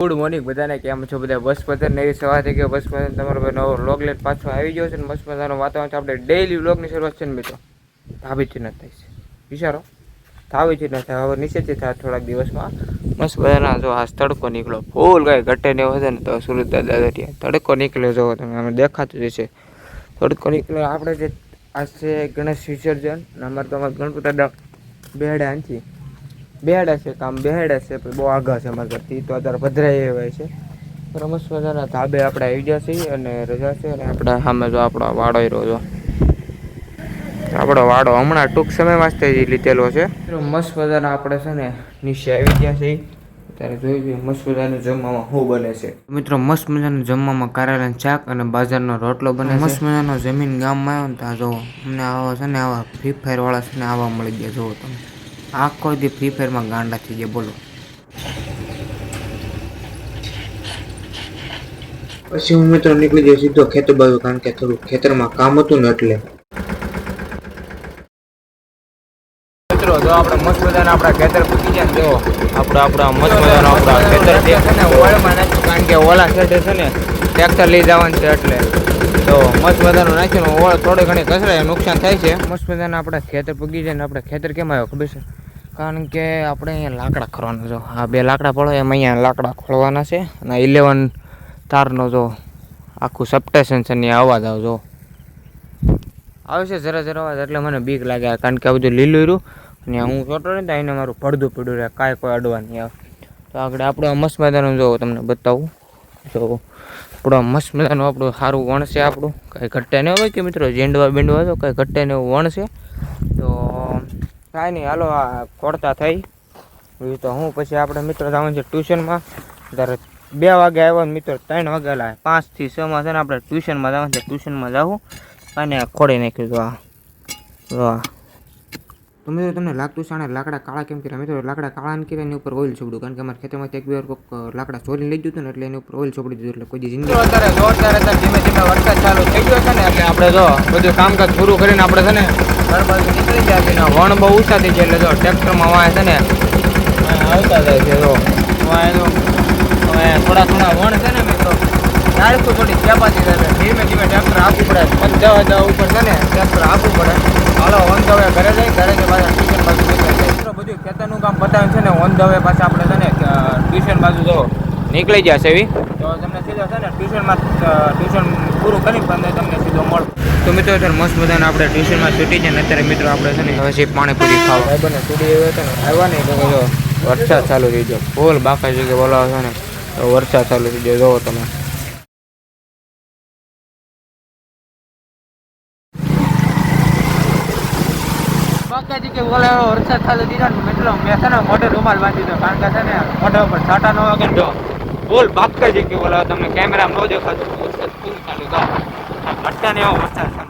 Good morning બધાને, કેમ છો બધા? બસ પતન નવી સવાર થઈ ગયો બસ પતન તમારો ભાઈ નવો વ્લોગ લેટ પાછો આવી ગયો છે ને બસ પતનનું વાતાવરણ છે. આપણે ડેઈલી વ્લોગની શરૂઆત છે ને મિત્રો. ધાબીથી ન થાય છે. વિચારો. ધાબીથી ન થાય. હવે નીચેથી થાય થોડાક દિવસમાં બસ બધાના જો આ તડકો નીકળ્યો ફૂલ કાંઈ ઘટે ને હશે ને તો સુરત દાદા તડકો નીકળ્યો જોવો તમે. અમે દેખાતું જ છે તડકો નીકળ્યો. આપણે જે આ છે ગણેશ વિસર્જન અમારે તો અમારે ગણપત દાદા બેડા નથી બેડા છે, કામ બેહાડે છે, પણ બહુ આઘા છે અમારા ઘરથી. તો અત્યારે પધરાઈ એવાય છે. મસ્ત મજાના ધાબે આપણે આવી ગયા છીએ અને રજા છે અને આપણા સામે જો આપણો વાડો રહ્યો જો. આપણો વાડો હમણાં ટૂંક સમયમાં જ લીધેલો છે. મસ્ત મજાના આપણે છે ને નીચે આવી ગયા છીએ. ત્યારે જોઈ જોઈએ મસ્ત મજાનું જમવામાં શું બને છે. મિત્રો, મસ્ત મજાનું જમવામાં કારેલાનું શાક અને બાજરાનો રોટલો બને મસ્ત મજાનો જમીન ગામમાં આવ્યો ને ત્યાં જોવો અમને આવા છે ને આવા ફ્રી ફાયર વાળા છે ને આવા મળી ગયા જોવો તમે. આખો દી ફ્રી ફાયરમાં ગાંડા થઈ ગયા બોલો પછી હું મિત્રો નીકળી ગયો સીધો ખેતર બાજુ કારણ કે થોડું ખેતરમાં કામ હતું ને એટલે મિત્રો જો આપણે મસ્ત મજાના આપણા ખેતર પૂકી જાય ને જો આપણા આપણા મસ્ત મજાના આપણા ખેતર છે ને ઓળમાં નાખ્યું કારણ કે ઓલા છે ને ટ્રેક્ટર લઈ જવાનું છે એટલે. તો મસ્ત મજાનું નાખ્યું ઓળ થોડી ઘણી કચરાય નુકસાન થાય છે. મસ્ત મજાના આપણા ખેતર પૂગી જાય ને આપણે ખેતર કેમ આવ્યો ખબર છે? કારણ કે આપણે અહીંયા લાકડા ખોલવાના જો. આ બે લાકડા પડો, એમ અહીંયા લાકડા ખોલવાના છે. અને ઇલેવન તારનો જો આખું સબસ્ટેશન છે ને અવાજ આવજો આવે છે જરા જરા અવાજ, એટલે મને બીક લાગે કારણ કે આ બધું લીલું રહ્યું. અને હું છોટો ને તો એને મારું પડદું પડ્યું રહે, કાંઈ કોઈ અડવા નહીં આવે. તો આગળ આપણે મસ્ત મજાનું જો તમને બતાવું. જો, આપણો મસ્ત મજાનું આપણું સારું વણ છે આપણું. કાંઈ ઘટે નહીં હોય કે મિત્રો જેંડવા બેંડવા તો કાંઈ ઘટે નહીં વણશે તો કાંઈ નહીં, હાલો, આ કોડતા થઈ. તો હું પછી આપણે મિત્રો જવાનું છે ટ્યુશનમાં. ત્યારે બે વાગે આવ્યો ને મિત્રો ત્રણ વાગે લાવે પાંચથી છમાં છે ને આપણે ટ્યુશનમાં જવાનું છે. ટ્યુશનમાં જવું અને ખોડી નાખ્યું તો આ જો આ તો મિત્રો તમને લાગતું છે આને લાકડા કાળા કેમ કર્યા? મિત્રો લાકડા કાળા ને કર્યા, એની ઉપર ઓઇલ ચોપડ્યું કારણ કે અમારા ખેતરમાંથી એક બે વાર કોઈક લાકડા ચોરી લઈ ગયું ને એટલે એની ઉપર ઓઇલ ચોપડી દીધું. એટલે કોઈ જિંદગી અત્યારે જોરદાર અત્યારે ધીમે ધીમે વરસાદ ચાલુ થઈ ગયો છે ને, એટલે આપણે જો બધું કામકાજ પૂરું કરીને આપણે છે ને, ઘર બાજુ નીકળી જાય છે વણ બહુ ઊંચા થઈ છે એટલે જો ટ્રેક્ટરમાં વાય છે ને આવતા જાય છે, જો. વાય હવે થોડા થોડા વણ છે ને મિત્રો થોડી ચેપાતી થાય ધીમે ધીમે ટ્રેક્ટર આપવું પડે. પંચાવન ઉપર છે ને, ટ્રેક્ટર આપવું પડે. હાલો ઓન ધ વે ઘરે જઈ ઘરે જઈ પાછા ટ્યુશન બાજુ નીકળી મિત્રો બધું ખેતરનું કામ પતાવ્યું છે ને ઓન ધ વે પાછા આપણે છે ને ટ્યુશન બાજુ જો નીકળી જશે એવી? તો તમને સીધો છે ને ટ્યુશનમાં ટ્યુશન પૂરું કરીને તમને તમને સીધો મળ. તો મિત્રો અત્યારે મસ્ત બધાને આપણે ટ્યુશનમાં છૂટી જાય ને અત્યારે મિત્રો આપણે છે ને હવે છે પાણીપુરી ખાવા. ભાઈ બને છૂટી આવ્યો હતો ને આવ્યા નહીં તો જો વરસાદ ચાલુ થઈ ગયો. ફૂલ બાકા જગ્યાએ બોલાવો છો ને તો વરસાદ ચાલુ થઈ ગયો જોવો તમે. બાકાજી કે બોલાવો, વરસાદ ચાલુ દીધો ને મિત્રો મેં છે ને મોઢે રૂમાલ બાંધી દીધો, કારણ કે છે ને મોઢા ઉપર છાટા નો વાગે જો બોલ બાકાજી કે બોલાવો, તમને કેમેરામાં ન દેખાતું, વરસાદ ફૂલ ચાલુ તો ઘટતા ને એવો વરસાદ